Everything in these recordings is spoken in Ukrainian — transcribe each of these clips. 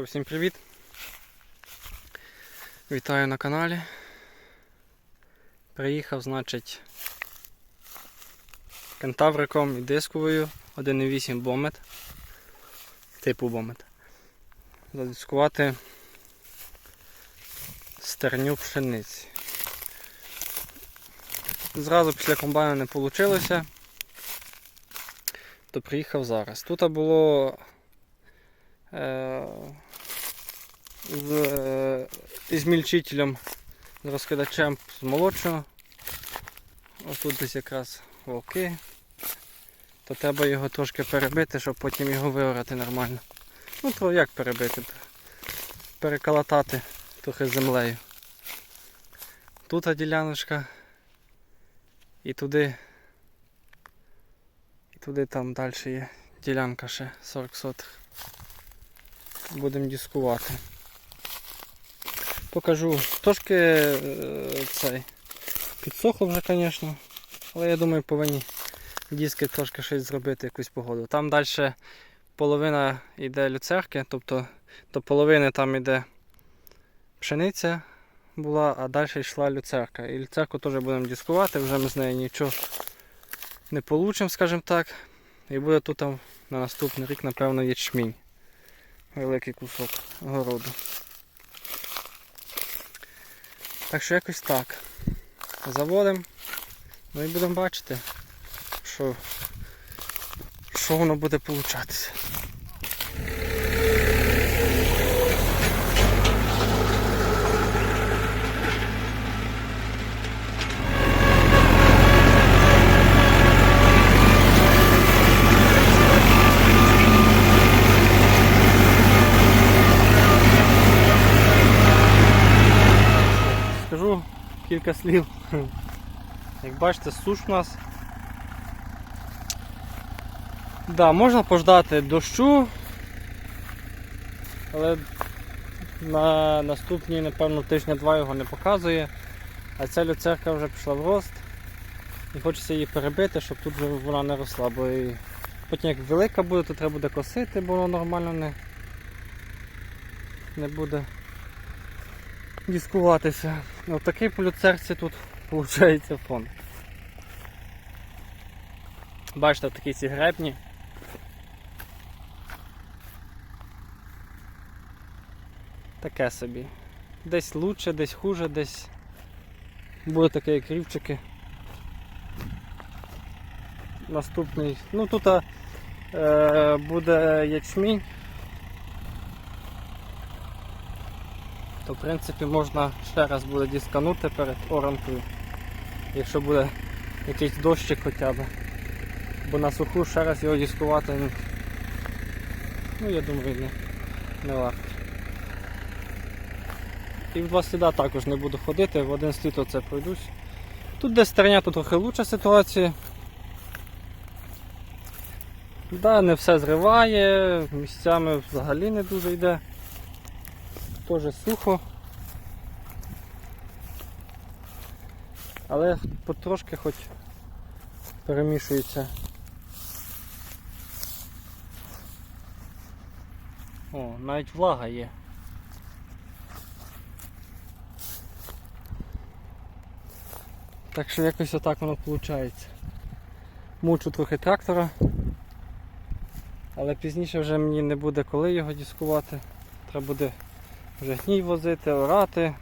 що, всім привіт! Вітаю на каналі. Приїхав, значить, кентавриком і дисковою 1.8 бомет. Типу бомет. Задискувати стерню пшениці. Зразу після комбайну не вийшло, то приїхав зараз. Тут було е, з е, ізмільчителем, з розкидачем з молодшого. Ось тут десь якраз вовки. То треба його трошки перебити, щоб потім його виорати нормально. Ну то як перебити? Переколотати трохи землею. Тут діляночка і туди. І туди там далі є ділянка ще 40 сотих. Будемо дискувати. Покажу. Трошки е, цей підсохло вже, звісно. Але я думаю, повинні диски трошки щось зробити, якусь погоду. Там далі половина йде люцерки, тобто до половини там йде пшениця була, а далі йшла люцерка. І люцерку теж будемо дискувати, вже ми з нею нічого не получимо, скажімо так. І буде тут там на наступний рік, напевно, ячмінь. Великий кусок городу. Так що якось так. Заводимо. Ну і будемо бачити, що, що воно буде получатися. Кілька слів. Як бачите, суш у нас. Да, можна пождати дощу, але на наступні, напевно, тижня-два його не показує. А ця люцерка вже пішла в рост. І хочеться її перебити, щоб тут вона не росла, бо і потім як велика буде, то треба буде косити, бо воно нормально не, не буде дискуватися. Ось такий полюцерці тут виходить фон. Бачите, такі ці гребні. Таке собі. Десь лучше, десь хуже, десь буде таке як рівчики. Наступний. Ну тут е, буде ячмінь. То в принципі можна ще раз буде дісканути перед оранкою, якщо буде якийсь дощик хоча б. Бо на суху ще раз його дискувати, ну, ну я думаю не, не варто. І в два сліда також не буду ходити, в один слід оце пройдусь. Тут де стерня, тут трохи лучша ситуація. Да, не все зриває, місцями взагалі не дуже йде теж сухо. Але потрошки хоч перемішується. О, навіть влага є. Так що якось отак воно виходить. Мучу трохи трактора, але пізніше вже мені не буде коли його дискувати. Треба буде вже гній возити, орати,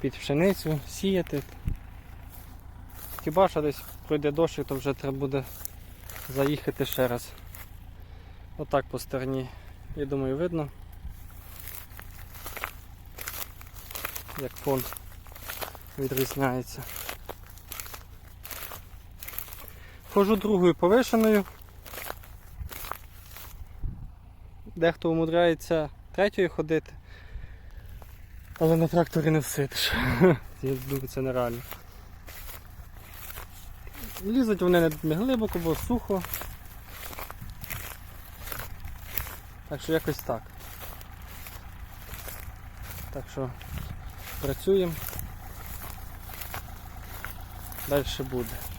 під пшеницю, сіяти. Хіба що десь пройде дощ, то вже треба буде заїхати ще раз. Отак по стороні, я думаю, видно. Як фон відрізняється. Хожу другою повишеною. Дехто умудряється третьою ходити. Але на тракторі не всидиш. Я думаю, це нереально. Лізуть вони не глибоко, бо сухо. Так що якось так. Так що працюємо. Далі буде.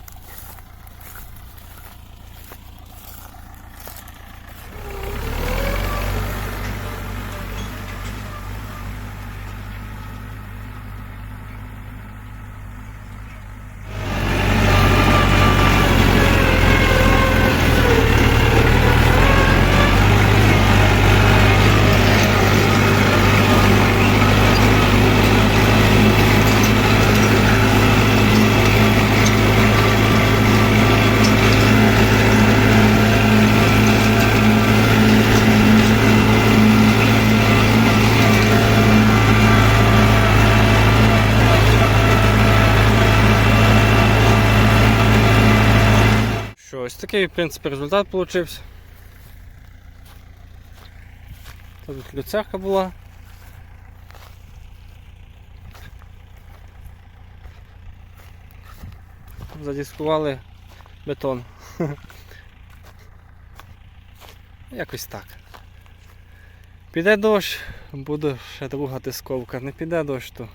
Ось такий, в принципі, результат вийшов. Тут люцерка була. Задіскували бетон. Якось так. Піде дощ, буде ще друга тисковка. Не піде дощ, то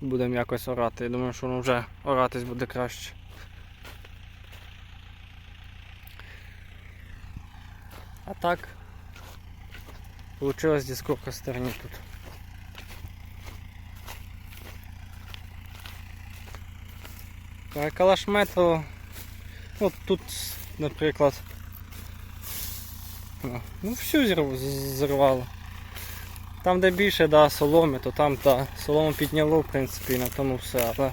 будемо якось орати. Я думаю, що воно вже оратись буде краще. А так. Получилась дискорка стороні тут. А калашмету, от тут, наприклад, ну всю зірв- зірвало. Там, де більше да, соломи, то там та солому підняло, в принципі, і на тому все, але.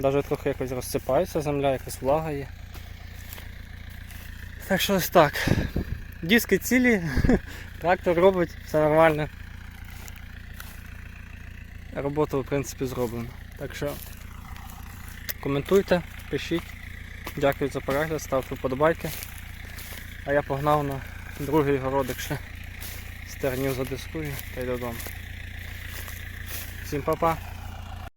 Навіть трохи якось розсипається земля, якась влага є. Так що ось так. Диски цілі, трактор робить, все нормально. Робота в принципі зроблена. Так що коментуйте, пишіть. Дякую за перегляд, ставте вподобайки. А я погнав на другий городик ще стерню задискую та й додому. Всім па-па!